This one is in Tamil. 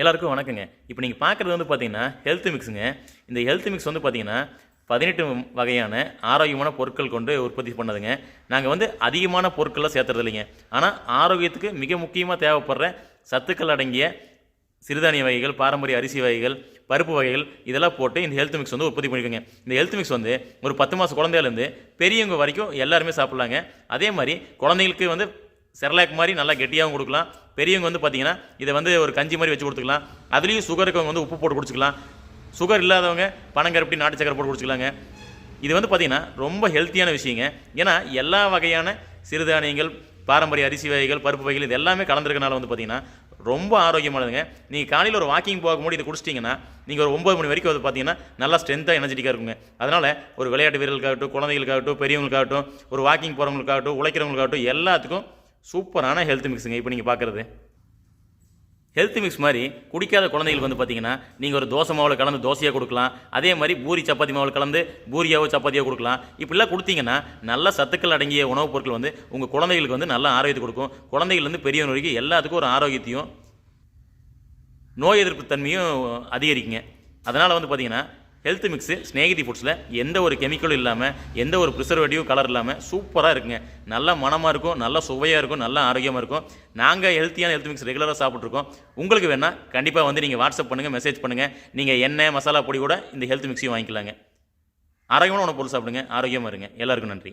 எல்லாருக்கும் வணக்கங்க. இப்போ நீங்கள் பார்க்குறது வந்து பார்த்தீங்கன்னா ஹெல்த் மிக்ஸுங்க இந்த ஹெல்த் மிக்ஸ் வந்து பார்த்தீங்கன்னா பதினெட்டு வகையான ஆரோக்கியமான பொருட்கள் கொண்டு உற்பத்தி பண்ணதுங்க. நாங்கள் வந்து அதிகமான பொருட்கள்லாம் சேர்த்துறது இல்லைங்க. ஆனால் ஆரோக்கியத்துக்கு மிக முக்கியமாக தேவைப்படுற சத்துக்கள் அடங்கிய சிறுதானிய வகைகள் பாரம்பரிய அரிசி வகைகள் பருப்பு வகைகள் இதெல்லாம் போட்டு இந்த ஹெல்த் மிக்ஸ் வந்து உற்பத்தி பண்ணிக்கோங்க. இந்த ஹெல்த் மிக்ஸ் வந்து ஒரு பத்து மாதம் குழந்தையிலேருந்து பெரியவங்க வரைக்கும் எல்லாருமே சாப்பிட்லாங்க. அதே மாதிரி குழந்தைங்களுக்கு வந்து செர்லாக் மாதிரி நல்லா கெட்டியாகவும் கொடுக்கலாம். பெரியவங்க வந்து பார்த்தீங்கன்னா இதை வந்து ஒரு கஞ்சி மாதிரி வச்சு கொடுத்துக்கலாம். அதுலேயும் சுகர் இருக்கவங்க வந்து உப்பு போட்டு குடிச்சிக்கலாம். சுகர் இல்லாதவங்க பனங்கருப்பட்டி நாட்டு சக்கரை போட்டு குடிச்சிக்கலாங்க. இது வந்து பார்த்தீங்கன்னா ரொம்ப ஹெல்த்தியான விஷயங்க. ஏன்னா எல்லா வகையான சிறுதானியங்கள் பாரம்பரிய அரிசி வகைகள் பருப்பு வகைகள் இது எல்லாமே கலந்துருக்கனால வந்து பார்த்திங்கன்னா ரொம்ப ஆரோக்கியமானதுங்க. நீங்கள் காலையில் ஒரு வாக்கிங் போகும்போது இதை குடிச்சிட்டிங்கன்னா நீங்கள் ஒரு ஒம்பது மணி வரைக்கும் வந்து பார்த்தீங்கன்னா நல்லா ஸ்ட்ரென்த்தாக எனர்ஜெட்டிக்காக இருக்குங்க. அதனால் ஒரு விளையாட்டு வீரர்களுக்காகட்டும் குழந்தைகளுக்காகட்டும் பெரியவங்களுக்காகட்டும் ஒரு வாக்கிங் போகிறவங்களுக்காகட்டும் உழைக்கிறவங்களுக்காகட்டும் எல்லாத்துக்கும் சூப்பரான ஹெல்த் மிக்ஸுங்க இப்போ நீங்கள் பார்க்குறது ஹெல்த் மிக்ஸ் மாதிரி குடிக்காத குழந்தைகளுக்கு வந்து பார்த்தீங்கன்னா நீங்கள் ஒரு தோசை மாவில் கலந்து தோசையாக கொடுக்கலாம். அதே மாதிரி பூரி சப்பாத்தி மாவில் கலந்து பூரியாவோ சப்பாத்தியாக கொடுக்கலாம். இப்படிலாம் கொடுத்தீங்கன்னா நல்ல சத்துக்கள் அடங்கிய உணவுப் பொருட்கள் வந்து உங்கள் குழந்தைகளுக்கு வந்து நல்ல ஆரோக்கியத்தை கொடுக்கும். குழந்தைகள்லேருந்து பெரியவங்க வரைக்கும் எல்லாத்துக்கும் ஒரு ஆரோக்கியத்தையும் நோய் எதிர்ப்பு தன்மையும் அதிகரிக்குங்க. அதனால் வந்து பார்த்தீங்கன்னா ஹெல்த் மிக்ஸு ஸ்நேகிதி ஃபுட்ஸில் எந்த ஒரு கெமிக்கலும் இல்லாமல் எந்த ஒரு ப்ரிசர்வேட்டிவ் கலர் இல்லாமல் சூப்பராக இருக்குங்க. நல்ல மனமாக இருக்கும் நல்ல சுவையாக இருக்கும் நல்ல ஆரோக்கியமாக இருக்கும். நாங்கள் ஹெல்த்தியான ஹெல்த் மிக்ஸ் ரெகுலராக சாப்பிட்ருக்கோம் உங்களுக்கு வேணால் கண்டிப்பாக வந்து நீங்கள் வாட்ஸ்அப் பண்ணுங்கள் மெசேஜ் பண்ணுங்கள் நீங்கள் எண்ணெய் மசாலா பொடி கூட இந்த ஹெல்த் மிக்ஸையும் வாங்கிக்கலாங்க. ஆரோக்கியமான உணவு பொருள் சாப்பிடுங்க ஆரோக்கியமாக இருங்க. எல்லாருக்கும் நன்றி.